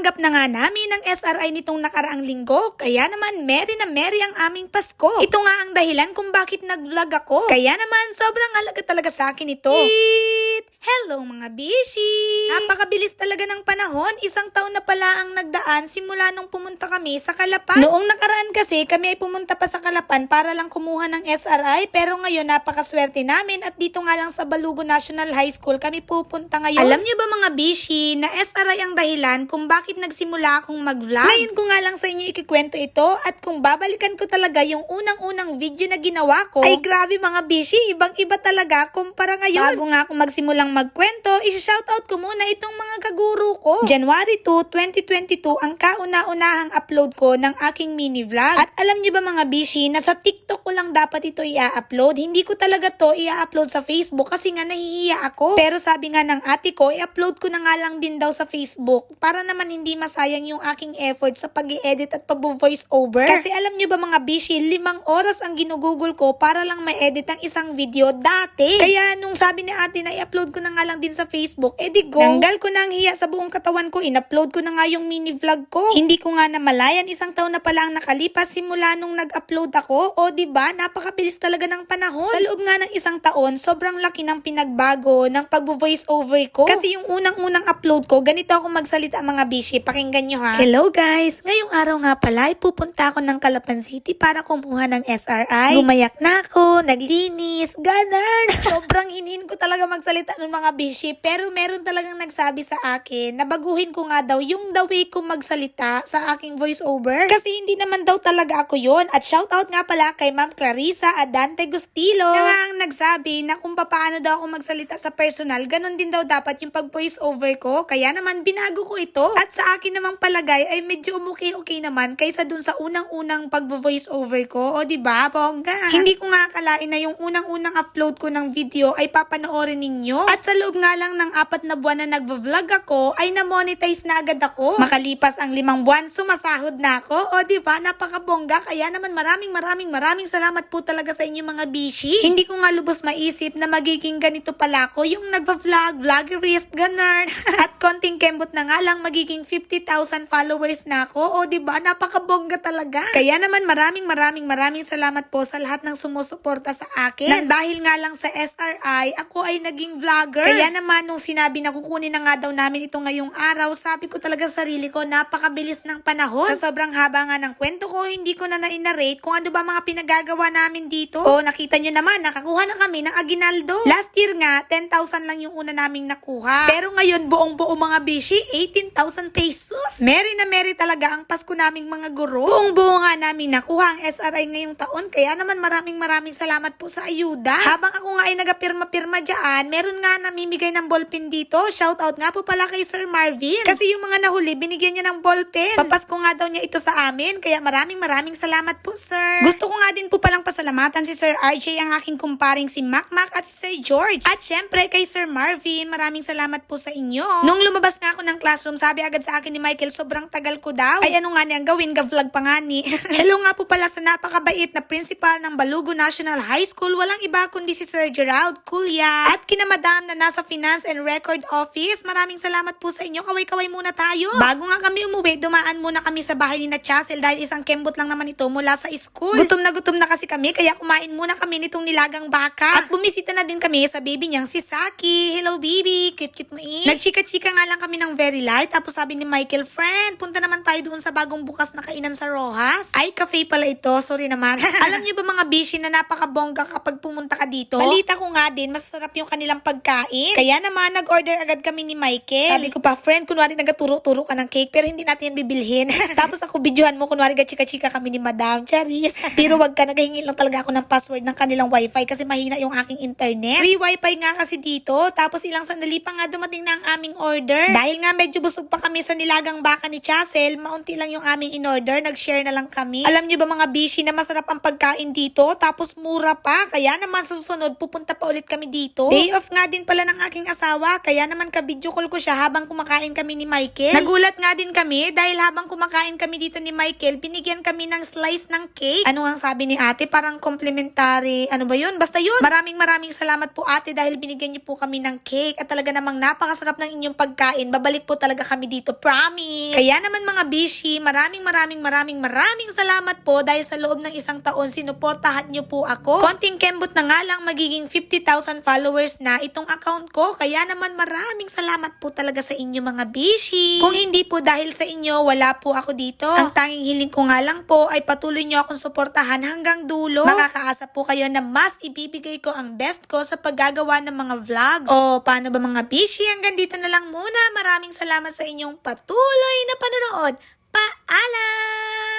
Natanggap na nga namin ang SRI nitong nakaraang linggo, kaya naman merry na merry ang aming Pasko. Ito nga ang dahilan kung bakit nag-vlog ako. Kaya naman sobrang halaga talaga sa akin ito. Eat! Hello mga bishi! Napakabilis talaga ng panahon, isang taon na pala ang nagdaan simula nung pumunta kami sa Kalapan. Noong nakaraan kasi kami ay pumunta pa sa Kalapan para lang kumuha ng SRI pero ngayon napakaswerte namin at dito nga lang sa Balugo National High School kami pupunta ngayon. Alam niyo ba mga bishi na SRI ang dahilan kung bakit nagsimula akong mag-vlog? Ngayon ko nga lang sa inyo ikikwento ito at kung babalikan ko talaga yung unang-unang video na ginawa ko, ay grabe mga bishi, ibang-iba talaga kumpara ngayon. Bago nga ako magsimulang magkwento, isi-shoutout ko muna itong mga kaguro ko. January 2, 2022 ang kauna-unahang upload ko ng aking mini vlog. At alam niyo ba mga bishi, na sa TikTok ko lang dapat ito i-upload. Hindi ko talaga to i-upload sa Facebook kasi nga nahihiya ako. Pero sabi nga ng ate ko, i-upload ko na nga lang din daw sa Facebook para naman hindi masayang yung aking effort sa pag edit at pag-voice over. Kasi alam niyo ba mga bishi, limang oras ang ginugugol ko para lang ma-edit ang isang video dati. Kaya nung sabi ni ate na i-upload ko na nga lang din sa Facebook, eh di go. Nanggal ko na ang hiya sa buong katawan ko, in-upload ko na nga yung mini vlog ko. Hindi ko nga namalayan, isang taon na pala ang nakalipas simula nung nag-upload ako. O di ba napakabilis talaga ng panahon. Sa loob nga ng isang taon, sobrang laki ng pinagbago ng pag-voice over ko. Kasi yung unang-unang upload ko, ganito ako magsalita mga bishi. Pakinggan nyo ha. Hello guys! Ngayong araw nga pala, pupunta ako ng Calapan City para kumuha ng SRI. Gumayak na ako, naglinis, ganun. Sobrang hinin ko talaga magsalita ng mga bishi. Pero meron talagang nagsabi sa akin na baguhin ko nga daw yung the way ko magsalita sa aking voice over. Kasi hindi naman daw talaga ako yon At shoutout nga pala kay Ma'am Clarissa Adante Gustilo. Na ang nagsabi na kung paano daw ako magsalita sa personal, ganun din daw dapat yung pag-voice over ko. Kaya naman binago ko ito. At sa akin namang palagay ay medyo umuki-okay naman kaysa dun sa unang-unang pag-voice over ko. O di ba bongga? Hindi ko nga akalain na yung unang-unang upload ko ng video ay papanoorin ninyo. At sa loob nga lang ng apat na buwan na nagvo-vlog ako, ay na-monetize na agad ako. Makalipas ang limang buwan, sumasahod na ako. O di ba napakabongga. Kaya naman maraming maraming maraming salamat po talaga sa inyo mga bishi. Hindi ko nga lubos maisip na magiging ganito pala ako yung nagva-vlog, vloggerist, ganun. At konting kembot na nga lang magiging 50,000 followers na ako. O di ba napakabongga talaga. Kaya naman maraming maraming maraming salamat po sa lahat ng sumusuporta sa akin. Nang dahil nga lang sa SRI, ako ay naging vlogger. Kaya naman nung sinabi na kukunin na nga daw namin ito ngayong araw, sabi ko talaga sa sarili ko, napakabilis ng panahon. Sa sobrang haba nga ng kwento ko, hindi ko na na-narrate kung ano ba mga pinagagawa namin dito. O nakita nyo naman, nakakuha na kami ng aginaldo. Last year nga, 10,000 lang yung una naming nakuha. Pero ngayon, buong buo mga bishi, 18,000 pesos. Merry na merry talaga ang Pasko naming mga guro. Buong buo nga namin nakuha ang SRI ngayong taon, kaya naman maraming maraming salamat po sa ayuda. Habang ako nga ay nagapirma-pirma dyan, meron nga namimigay ng ballpen dito. Shoutout nga po pala kay Sir Marvin. Kasi yung mga nahuli, binigyan niya ng ballpen. Papasko nga daw niya ito sa amin, kaya maraming maraming salamat po, Sir. Gusto ko nga din po palang pasalamatan si Sir RJ, ang aking kumparing si Macmac at si Sir George. At syempre kay Sir Marvin, maraming salamat po sa inyo. Nung lumabas nga ako ng classroom, sabi agad sa akin ni Michael, sobrang tagal ko daw. Ay ano nga niyang gawin, ga-vlog pa nga ni. Hello nga po pala sa napakabait na principal ng Balugo National High School. Walang iba kundi si Sir Gerald Kulya. At kina madam na nasa Finance and Record Office. Maraming salamat po sa inyo. Kaway-kaway muna tayo. Bago nga kami umuwi, dumaan muna kami sa bahay ni na Chasel dahil isang kembot lang naman ito mula sa school. Gutom na gutom na kasi kami kaya kumain muna kami nitong nilagang baka. At bumisita na din kami sa baby niyang si Saki. Hello baby, cute-cute mo eh. Nagchika-chika nga lang kami ng very light. Tapos sabi ni Michael, friend, punta naman tayo doon sa bagong bukas na kainan sa Rojas. Ay, cafe pala ito. Sorry naman. Alam niyo ba mga bishi na napakabongga kapag pumunta ka dito? Balita ko nga din, masarap yung kanilang pagkain. Kaya naman, nag-order agad kami ni Michael. Sabi ko pa, friend, kunwari nagaturo-turo ka ng cake, pero hindi natin yan bibilhin. Tapos ako, videohan mo, kunwari gachika-chika kami ni Madam Charis. pero wag ka, naghihingi lang talaga ako ng password ng kanilang wifi kasi mahina yung aking internet. Free wifi nga kasi dito. Tapos ilang sandali pa nga dumating na ang aming order. Dahil nga medyo busog pa kami sa nilagang baka ni Chasel, maunti lang yung aming in-order, nag-share na lang kami. Alam niyo ba mga bishi na masarap ang pagkain dito, tapos mura pa, kaya naman sa susunod pupunta pa ulit kami dito. Day off nga nga din pala ng aking asawa, kaya naman ka-video call ko siya habang kumakain kami ni Michael. Nagulat nga din kami dahil habang kumakain kami dito ni Michael, binigyan kami ng slice ng cake. Ano ang sabi ni ate? Parang complimentary. Ano ba yun? Basta yun. Maraming maraming salamat po ate dahil binigyan niyo po kami ng cake at talaga namang napakasarap ng inyong pagkain. Babalik po talaga kami dito. Promise! Kaya naman mga bishi, maraming maraming maraming maraming salamat po dahil sa loob ng isang taon sinuportahan niyo po ako. Konting kembot na nga lang magiging 50,000 followers na itong account ko. Kaya naman maraming salamat po talaga sa inyo mga bishi. Kung hindi po dahil sa inyo, wala po ako dito. Ang tanging hiling ko nga lang po ay patuloy niyo akong suportahan hanggang dulo. Makakaasa po kayo na mas ibibigay ko ang best ko sa paggagawa ng mga vlogs. O paano ba mga bishi? Hanggang dito na lang muna. Maraming salamat sa inyong patuloy na panonood. Paalam!